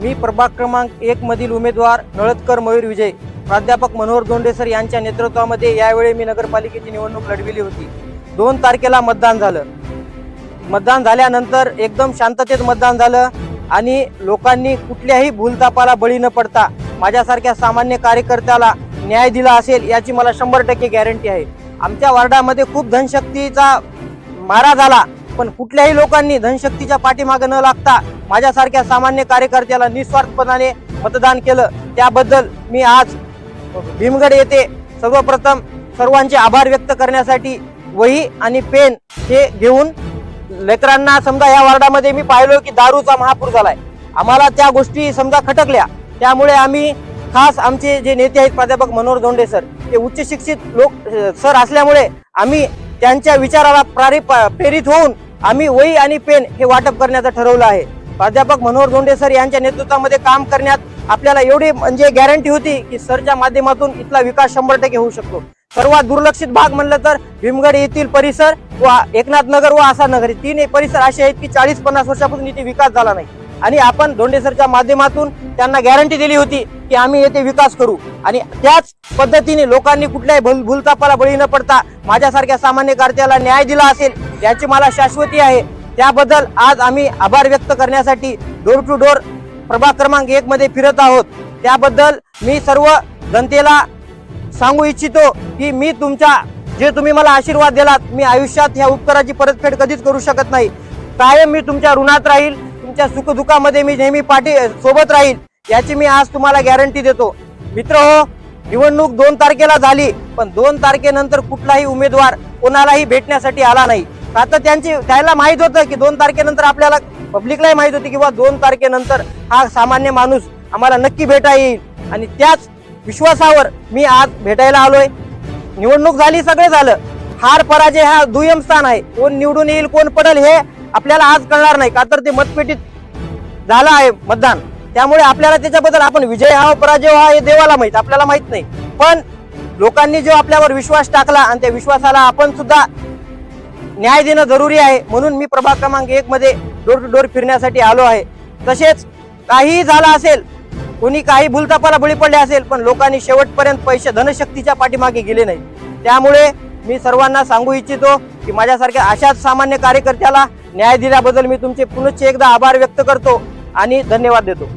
मी प्रभाग क्रमांक एक मधील उमेदवार नळदकर मयूर विजय. प्राध्यापक मनोहर धोंडेसर यांच्या नेतृत्वामध्ये यावेळी मी नगरपालिकेची निवडणूक लढविली होती. दोन तारखेला मतदान झालं. मतदान झाल्यानंतर एकदम शांततेत मतदान झालं आणि लोकांनी कुठल्याही भूलतापाला बळी न पडता माझ्यासारख्या सामान्य कार्यकर्त्याला न्याय दिला असेल याची मला शंभर टक्के गॅरंटी आहे. आमच्या वार्डामध्ये खूप धनशक्तीचा मारा झाला पण कुठल्याही लोकांनी धनशक्तीच्या पाठीमागे न लागता माझ्यासारख्या सामान्य कार्यकर्त्याला निस्वार्थपणाने मतदान केलं. त्याबद्दल मी आज भीमगड येथे सर्वप्रथम सर्वांचे आभार व्यक्त करण्यासाठी वही आणि पेन हे घेऊन लेकरांना समजा या वार्डामध्ये मी पाहिलो की दारूचा महापूर झालाय. आम्हाला त्या गोष्टी समजा खटकल्या. त्यामुळे आम्ही खास आमचे जे नेते आहेत प्राध्यापक मनोहर दोंडे सर ते उच्च शिक्षित लोक सर असल्यामुळे आम्ही त्यांच्या विचाराला प्रारी प्रेरित होऊन आम्ही वही आणि पेन हे वाटप करण्याचं ठरवलं आहे. प्राध्यापक मनोहर दोंडे सर यांच्या नेतृत्वामध्ये काम करण्यात आपल्याला एवढी म्हणजे गॅरंटी होती की सरच्या माध्यमातून इथला विकास शंभर टक्के होऊ शकतो. सर्वात दुर्लक्षित भाग म्हणलं तर भीमगड येथील परिसर व एकनाथ नगर व आसार नगर. तीन परिसर असे आहेत की चाळीस पन्नास वर्षापासून इथे विकास झाला नाही. आणि आपण धोंडेसरच्या माध्यमातून त्यांना गॅरंटी दिली होती की आम्ही येथे विकास करू. आणि त्याच पद्धतीने लोकांनी कुठल्याही भूलतापाला बळी न पडता माझ्यासारख्या सामान्य कार्याला न्याय दिला असेल याची मला शाश्वती आहे. त्याबद्दल आज आम्ही आभार व्यक्त करण्यासाठी डोर टू डोर प्रभाग क्रमांक एक मध्ये फिरत आहोत. त्याबद्दल मी सर्व जनतेला सांगू इच्छितो की मी तुमच्या जे तुम्ही मला आशीर्वाद दिलात मी आयुष्यात ह्या उपकाराची परतफेड कधीच करू शकत नाही. कायम मी तुमच्या ऋणात राहील. तुमच्या सुखदुःखामध्ये मी नेहमी पाठी सोबत राहील याची मी आज तुम्हाला गॅरंटी देतो. मित्र हो निवडणूक दोन तारखेला झाली पण दोन तारखेनंतर कुठलाही उमेदवार कोणालाही भेटण्यासाठी आला नाही. आता त्यांची त्याला माहीत होतं की दोन तारखेनंतर आपल्याला पब्लिकलाही माहीत होती किंवा दोन तारखेनंतर हा सामान्य माणूस आम्हाला नक्की भेटा येईल. आणि त्याच विश्वासावर मी आज भेटायला आलोय. निवडणूक झाली सगळे झालं. हार पराजय हा दुय्यम स्थान आहे. कोण निवडून येईल कोण पडेल हे आपल्याला आज कळणार नाही. का तर ते मतपेटीत झालं आहे मतदान. त्यामुळे आपल्याला त्याच्याबद्दल आपण विजय हा पराजय हा हे देवाला माहीत आपल्याला माहीत नाही. पण लोकांनी जो आपल्यावर विश्वास टाकला आणि त्या विश्वासाला आपण सुद्धा न्याय देणं जरुरी आहे म्हणून मी प्रभाग क्रमांक एक मध्ये डोर टू डोर फिरण्यासाठी आलो आहे. तसेच काहीही झालं असेल कोणी काही भूलतापाला बळी पडले असेल पण लोकांनी शेवटपर्यंत पैसे धनशक्तीच्या पाठीमागे गेले नाही. त्यामुळे मी सर्वांना सांगू इच्छितो की माझ्यासारख्या अशाच सामान्य कार्यकर्त्याला न्याय दिल्याबद्दल मी तुमचे पुनश्च एकदा आभार व्यक्त करतो. आणि धन्यवाद देतो.